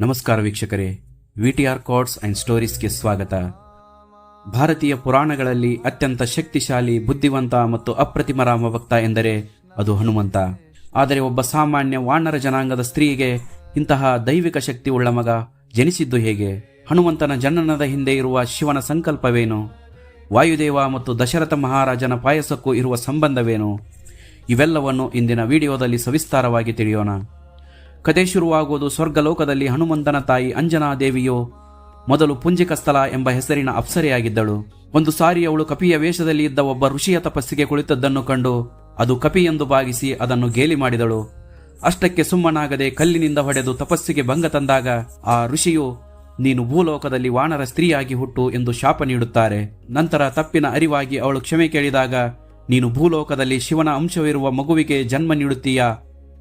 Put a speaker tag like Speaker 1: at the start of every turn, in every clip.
Speaker 1: ನಮಸ್ಕಾರ ವೀಕ್ಷಕರೇ. ವಿಟಿಆರ್ cards and ಸ್ಟೋರೀಸ್ಗೆ ಸ್ವಾಗತ. ಭಾರತೀಯ ಪುರಾಣಗಳಲ್ಲಿ ಅತ್ಯಂತ ಶಕ್ತಿಶಾಲಿ, ಬುದ್ಧಿವಂತ ಮತ್ತು ಅಪ್ರತಿಮ ರಾಮ ಭಕ್ತ ಎಂದರೆ ಅದು ಹನುಮಂತ. ಆದರೆ ಒಬ್ಬ ಸಾಮಾನ್ಯ ವಾನರ ಜನಾಂಗದ ಸ್ತ್ರೀಗೆ ಇಂತಹ ದೈವಿಕ ಶಕ್ತಿ ಉಳ್ಳ ಮಗ ಜನಿಸಿದ್ದು ಹೇಗೆ? ಹನುಮಂತನ ಜನನದ ಹಿಂದೆ ಇರುವ ಶಿವನ ಸಂಕಲ್ಪವೇನು? ವಾಯುದೇವ ಮತ್ತು ದಶರಥ ಮಹಾರಾಜನ ಪಾಯಸಕ್ಕೂ ಇರುವ ಸಂಬಂಧವೇನು? ಇವೆಲ್ಲವನ್ನು ಇಂದಿನ ವಿಡಿಯೋದಲ್ಲಿ ಸವಿಸ್ತಾರವಾಗಿ ತಿಳಿಯೋಣ. ಕತೆ ಶುರುವಾಗುವುದು ಸ್ವರ್ಗಲೋಕದಲ್ಲಿ ಹನುಮಂತನ ತಾಯಿ ಅಂಜನಾ ದೇವಿಯು, ಮೊದಲು ಪುಂಜಿಕಸ್ಥಲ ಎಂಬ ಹೆಸರಿನ ಅಪ್ಸರೆಯಾಗಿದ್ದಳು. ಒಂದು ಸಾರಿ ಅವಳು ಕಪಿಯ ವೇಷದಲ್ಲಿ ಇದ್ದ ಒಬ್ಬ ಋಷಿಯ ತಪಸ್ಸಿಗೆ ಕುಳಿತದ್ದನ್ನು ಕಂಡು ಅದು ಕಪಿ ಎಂದು ಭಾವಿಸಿ ಅದನ್ನು ಗೇಲಿ ಮಾಡಿದಳು. ಅಷ್ಟಕ್ಕೆ ಸುಮ್ಮನಾಗದೆ ಕಲ್ಲಿನಿಂದ ಹೊಡೆದು ತಪಸ್ಸಿಗೆ ಭಂಗ ತಂದಾಗ, ಆ ಋಷಿಯು, ನೀನು ಭೂಲೋಕದಲ್ಲಿ ವಾನರ ಸ್ತ್ರೀಯಾಗಿ ಹುಟ್ಟು ಎಂದು ಶಾಪ ನೀಡುತ್ತಾರೆ. ನಂತರ ತಪ್ಪಿನ ಅರಿವಾಗಿ ಅವಳು ಕ್ಷಮೆ ಕೇಳಿದಾಗ, ನೀನು ಭೂಲೋಕದಲ್ಲಿ ಶಿವನ ಅಂಶವಿರುವ ಮಗುವಿಗೆ ಜನ್ಮ ನೀಡುತ್ತೀಯಾ?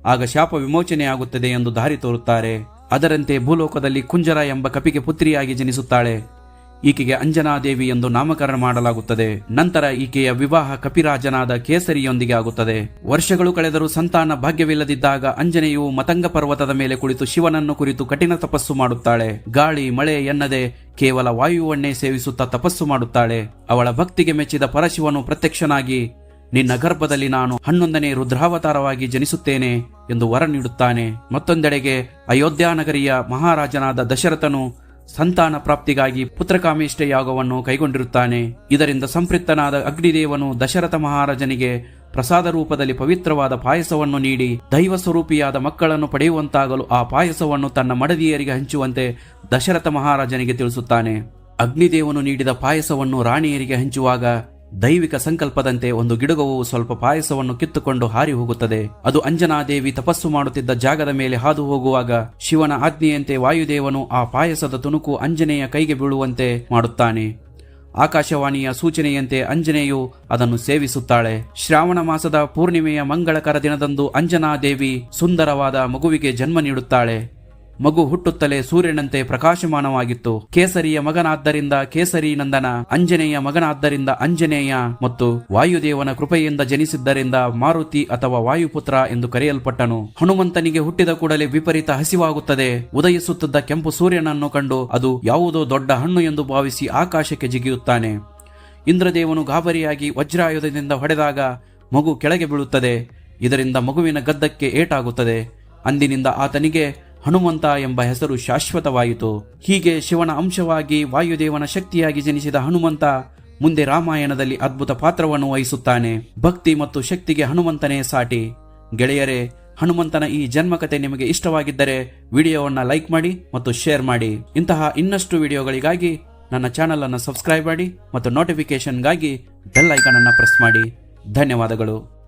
Speaker 1: ಆಗ ಶಾಪ ವಿಮೋಚನೆಯಾಗುತ್ತದೆ ಎಂದು ದಾರಿ ತೋರುತ್ತಾರೆ. ಅದರಂತೆ ಭೂಲೋಕದಲ್ಲಿ ಕುಂಜರ ಎಂಬ ಕಪಿಗೆ ಪುತ್ರಿಯಾಗಿ ಜನಿಸುತ್ತಾಳೆ. ಈಕೆಗೆ ಅಂಜನಾದೇವಿ ಎಂದು ನಾಮಕರಣ ಮಾಡಲಾಗುತ್ತದೆ. ನಂತರ ಈಕೆಯ ವಿವಾಹ ಕಪಿರಾಜನಾದ ಕೇಸರಿಯೊಂದಿಗೆ ಆಗುತ್ತದೆ. ವರ್ಷಗಳು ಕಳೆದರೂ ಸಂತಾನ ಭಾಗ್ಯವಿಲ್ಲದಿದ್ದಾಗ ಅಂಜನೆಯು ಮತಂಗ ಪರ್ವತದ ಮೇಲೆ ಕುಳಿತು ಶಿವನನ್ನು ಕುರಿತು ಕಠಿಣ ತಪಸ್ಸು ಮಾಡುತ್ತಾಳೆ. ಗಾಳಿ, ಮಳೆ ಎನ್ನದೆ ಕೇವಲ ವಾಯುವನ್ನೇ ಸೇವಿಸುತ್ತಾ ತಪಸ್ಸು ಮಾಡುತ್ತಾಳೆ. ಅವಳ ಭಕ್ತಿಗೆ ಮೆಚ್ಚಿದ ಪರಶಿವನು ಪ್ರತ್ಯಕ್ಷನಾಗಿ ನಿನ್ನ ಗರ್ಭದಲ್ಲಿ ನಾನು ಹನ್ನೊಂದನೇ ರುದ್ರಾವತಾರವಾಗಿ ಜನಿಸುತ್ತೇನೆ ಎಂದು ವರ ನೀಡುತ್ತಾನೆ. ಮತ್ತೊಂದೆಡೆಗೆ ಅಯೋಧ್ಯ ನಗರಿಯ ಮಹಾರಾಜನಾದ ದಶರಥನು ಸಂತಾನ ಪ್ರಾಪ್ತಿಗಾಗಿ ಪುತ್ರಕಾಮೇಷ್ಟ ಯಾಗವನ್ನು ಕೈಗೊಂಡಿರುತ್ತಾನೆ. ಇದರಿಂದ ಸಂಪೃಕ್ತನಾದ ಅಗ್ನಿದೇವನು ದಶರಥ ಮಹಾರಾಜನಿಗೆ ಪ್ರಸಾದ ರೂಪದಲ್ಲಿ ಪವಿತ್ರವಾದ ಪಾಯಸವನ್ನು ನೀಡಿ ದೈವ ಸ್ವರೂಪಿಯಾದ ಮಕ್ಕಳನ್ನು ಪಡೆಯುವಂತಾಗಲು ಆ ಪಾಯಸವನ್ನು ತನ್ನ ಮಡದಿಯರಿಗೆ ಹಂಚುವಂತೆ ದಶರಥ ಮಹಾರಾಜನಿಗೆ ತಿಳಿಸುತ್ತಾನೆ. ಅಗ್ನಿದೇವನು ನೀಡಿದ ಪಾಯಸವನ್ನು ರಾಣಿಯರಿಗೆ ಹಂಚುವಾಗ ದೈವಿಕ ಸಂಕಲ್ಪದಂತೆ ಒಂದು ಗಿಡಗವು ಸ್ವಲ್ಪ ಪಾಯಸವನ್ನು ಕಿತ್ತುಕೊಂಡು ಹಾರಿ ಹೋಗುತ್ತದೆ. ಅದು ಅಂಜನಾದೇವಿ ತಪಸ್ಸು ಮಾಡುತ್ತಿದ್ದ ಜಾಗದ ಮೇಲೆ ಹಾದು ಹೋಗುವಾಗ ಶಿವನ ಆಜ್ಞೆಯಂತೆ ವಾಯುದೇವನು ಆ ಪಾಯಸದ ತುಣುಕು ಅಂಜನೆಯ ಕೈಗೆ ಬೀಳುವಂತೆ ಮಾಡುತ್ತಾನೆ. ಆಕಾಶವಾಣಿಯ ಸೂಚನೆಯಂತೆ ಅಂಜನೆಯು ಅದನ್ನು ಸೇವಿಸುತ್ತಾಳೆ. ಶ್ರಾವಣ ಮಾಸದ ಪೂರ್ಣಿಮೆಯ ಮಂಗಳಕರ ದಿನದಂದು ಅಂಜನಾದೇವಿ ಸುಂದರವಾದ ಮಗುವಿಗೆ ಜನ್ಮ ನೀಡುತ್ತಾಳೆ. ಮಗು ಹುಟ್ಟುತ್ತಲೇ ಸೂರ್ಯನಂತೆ ಪ್ರಕಾಶಮಾನವಾಗಿತ್ತು. ಕೇಸರಿಯ ಮಗನಾದ್ದರಿಂದ ಕೇಸರಿ ನಂದನ, ಅಂಜನೇಯ ಮಗನಾದ್ದರಿಂದ ಅಂಜನೇಯ ಮತ್ತು ವಾಯುದೇವನ ಕೃಪೆಯಿಂದ ಜನಿಸಿದ್ದರಿಂದ ಮಾರುತಿ ಅಥವಾ ವಾಯುಪುತ್ರ ಎಂದು ಕರೆಯಲ್ಪಟ್ಟನು. ಹನುಮಂತನಿಗೆ ಹುಟ್ಟಿದ ಕೂಡಲೇ ವಿಪರೀತ ಹಸಿವಾಗುತ್ತದೆ. ಉದಯಿಸುತ್ತಿದ್ದ ಕೆಂಪು ಸೂರ್ಯನನ್ನು ಕಂಡು ಅದು ಯಾವುದೋ ದೊಡ್ಡ ಹಣ್ಣು ಎಂದು ಭಾವಿಸಿ ಆಕಾಶಕ್ಕೆ ಜಿಗಿಯುತ್ತಾನೆ. ಇಂದ್ರದೇವನು ಗಾಬರಿಯಾಗಿ ವಜ್ರಾಯುಧದಿಂದ ಹೊಡೆದಾಗ ಮಗು ಕೆಳಗೆ ಬೀಳುತ್ತದೆ. ಇದರಿಂದ ಮಗುವಿನ ಗದ್ದಕ್ಕೆ ಏಟಾಗುತ್ತದೆ. ಅಂದಿನಿಂದ ಆತನಿಗೆ ಹನುಮಂತ ಎಂಬ ಹೆಸರು ಶಾಶ್ವತವಾಯಿತು. ಹೀಗೆ ಶಿವನ ಅಂಶವಾಗಿ ವಾಯುದೇವನ ಶಕ್ತಿಯಾಗಿ ಜನಿಸಿದ ಹನುಮಂತ ಮುಂದೆ ರಾಮಾಯಣದಲ್ಲಿ ಅದ್ಭುತ ಪಾತ್ರವನ್ನು ವಹಿಸುತ್ತಾನೆ. ಭಕ್ತಿ ಮತ್ತು ಶಕ್ತಿಗೆ ಹನುಮಂತನೇ ಸಾಟಿ. ಗೆಳೆಯರೇ, ಹನುಮಂತನ ಈ ಜನ್ಮಕತೆ ನಿಮಗೆ ಇಷ್ಟವಾಗಿದ್ದರೆ ವಿಡಿಯೋವನ್ನು ಲೈಕ್ ಮಾಡಿ ಮತ್ತು ಶೇರ್ ಮಾಡಿ. ಇಂತಹ ಇನ್ನಷ್ಟು ವಿಡಿಯೋಗಳಿಗಾಗಿ ನನ್ನ ಚಾನಲ್ ಅನ್ನು ಸಬ್ಸ್ಕ್ರೈಬ್ ಮಾಡಿ ಮತ್ತು ನೋಟಿಫಿಕೇಶನ್ಗಾಗಿ ಬೆಲ್ ಐಕನ್ ಅನ್ನು ಪ್ರೆಸ್ ಮಾಡಿ. ಧನ್ಯವಾದಗಳು.